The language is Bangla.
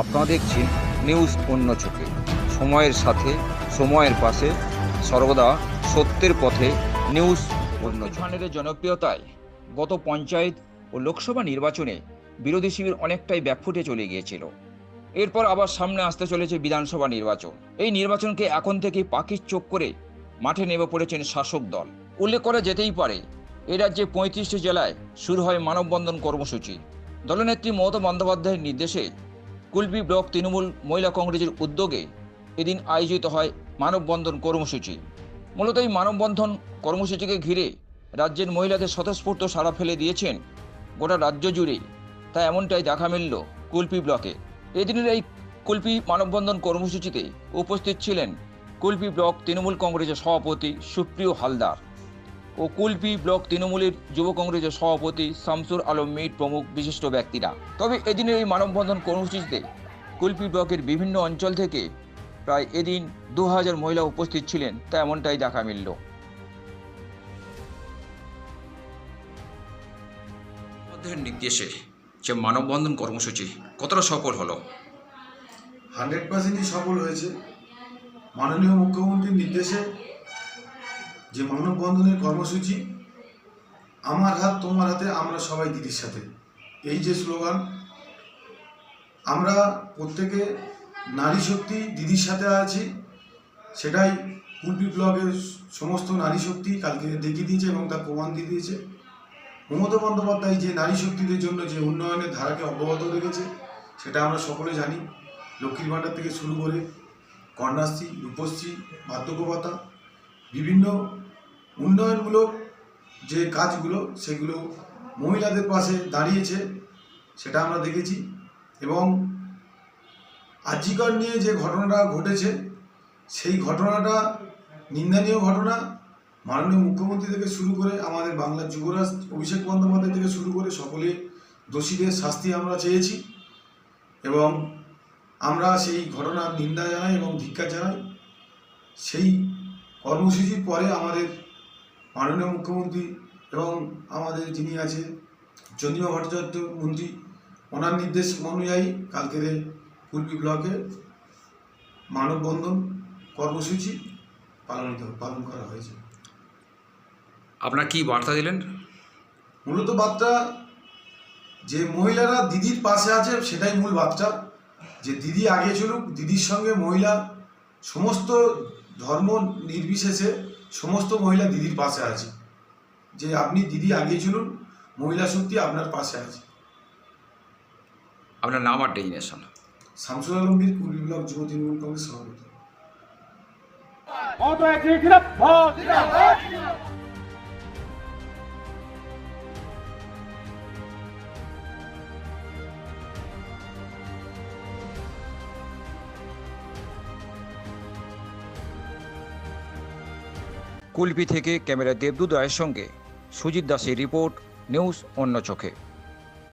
আপনারা দেখছেন নিউজ অন্য চোখে। সময়ের সাথে, সময়ের পাশে, সর্বদা সত্যের পথে নিউজ অন্য চ্যানেলের জনপ্রিয়তায় গত পঞ্চায়েত ও লোকসভা নির্বাচনে বিরোধী শিবির অনেকটাই ব্যাকফুটে চলে গিয়েছিল। এরপর আবার সামনে আসতে চলেছে বিধানসভা নির্বাচন। এই নির্বাচনকে এখন থেকে পাখির চোখ করে মাঠে নেমে পড়েছেন শাসক দল। উল্লেখ করা যেতেই পারে, এ রাজ্যে পঁয়ত্রিশটি জেলায় শুরু হয় মানববন্ধন কর্মসূচি। দলনেত্রী মমতা বন্দ্যোপাধ্যায়ের নির্দেশে কুলপি ব্লক তৃণমূল মহিলা কংগ্রেসের উদ্যোগে এদিন আয়োজিত হয় মানববন্ধন কর্মসূচি। মূলত এই মানববন্ধন কর্মসূচিকে ঘিরে রাজ্যের মহিলাদের স্বতঃস্ফূর্ত সাড়া ফেলে দিয়েছেন গোটা রাজ্য জুড়ে। তা এমনটাই দেখা মিলল কুলপি ব্লকে। এদিনের এই কুলপি মানববন্ধন কর্মসূচিতে উপস্থিত ছিলেন কুলপি ব্লক তৃণমূল কংগ্রেসের সভাপতি সুপ্রিয় হালদার। ও কুলপি ব্লক তৃণমূলের যুব কংগ্রেসের সভাপতি শামসুর আলম মিট প্রমুখ বিশিষ্ট ব্যক্তিরা। তবে এদিনের এই মানববন্ধন কর্মসূচিতে কুলপি ব্লকের বিভিন্ন অঞ্চল থেকে প্রায় এদিন দু হাজার মহিলা উপস্থিত ছিলেন তা এমনটাই দেখা মিলল। নির্দেশে যে মানববন্ধন কর্মসূচি কতটা সফল হলো? হান্ড্রেড পার্সেন্টই সফল হয়েছে। মাননীয় মুখ্যমন্ত্রীর নির্দেশে যে মানববন্ধনের কর্মসূচি, আমার হাত, তোমার হাতে, আমরা সবাই দিদির সাথে। এই যে স্লোগান, আমরা প্রত্যেকে নারী শক্তি দিদির সাথে আছি। সেটাই কুলপি ব্লগের সমস্ত নারী শক্তি কালকে দেখিয়ে দিয়েছে এবং তার প্রমাণ দিয়ে দিয়েছে। মমতা বন্দ্যোপাধ্যায় যে নারী শক্তিদের জন্য যে উন্নয়নের ধারাকে অব্যাহত রেখেছে, সেটা আমরা সকলে জানি। লক্ষ্মীর ভাণ্ডার থেকে শুরু করে কন্যাশ্রী, রূপশ্রী, বার্ধক্য ভাতা বিভিন্ন উন্নয়নমূলক যে কাজগুলো, সেগুলো মহিলাদের পাশে দাঁড়িয়েছে, সেটা আমরা দেখেছি। এবং আজিকর নিয়ে যে ঘটনাটা ঘটেছে, সেই ঘটনাটা নিন্দনীয় ঘটনা। মাননীয় মুখ্যমন্ত্রী থেকে শুরু করে আমাদের বাংলার যুবরাজ, অভিষেক বন্দ্যোপাধ্যায় থেকে শুরু করে সকলে দোষীদের শাস্তি আমরা চেয়েছি। এবং আমরা সেই ঘটনার নিন্দা জানাই এবং ধিক্কার জানাই। সেই কর্মসূচির পরে আমাদের মাননীয় মুখ্যমন্ত্রী এবং আমাদের যিনি আছে চন্দ্রিমা ভট্টাচার্য মন্ত্রী ওনার নির্দেশ অনুযায়ী কালকের কুলপি ব্লকে মানববন্ধন কর্মসূচি পালনিত পালন করা হয়েছে। আপনার কি বার্তা দিলেন? মূলত বার্তা যে মহিলারা দিদির পাশে আছে সেটাই মূল বার্তা। যে দিদি আগে চলুক দিদির সঙ্গে মহিলা সমস্ত ধর্ম নির্বিশেষে সমস্ত মহিলা দিদির পাশে আছে। যে আপনি দিদি আগে চলুন মহিলা শক্তি আপনার পাশে আছে। আপনার নাম আর ডেজিনেশন শামসুল আলমগীর কুড়ি ব্লক যুব তৃণমূল কংগ্রেস সভাপতি। কুলপি থেকে ক্যামেরা দেবদূত রায়ের সঙ্গে সুজিত দাসের রিপোর্ট নিউজ অন্য চোখে।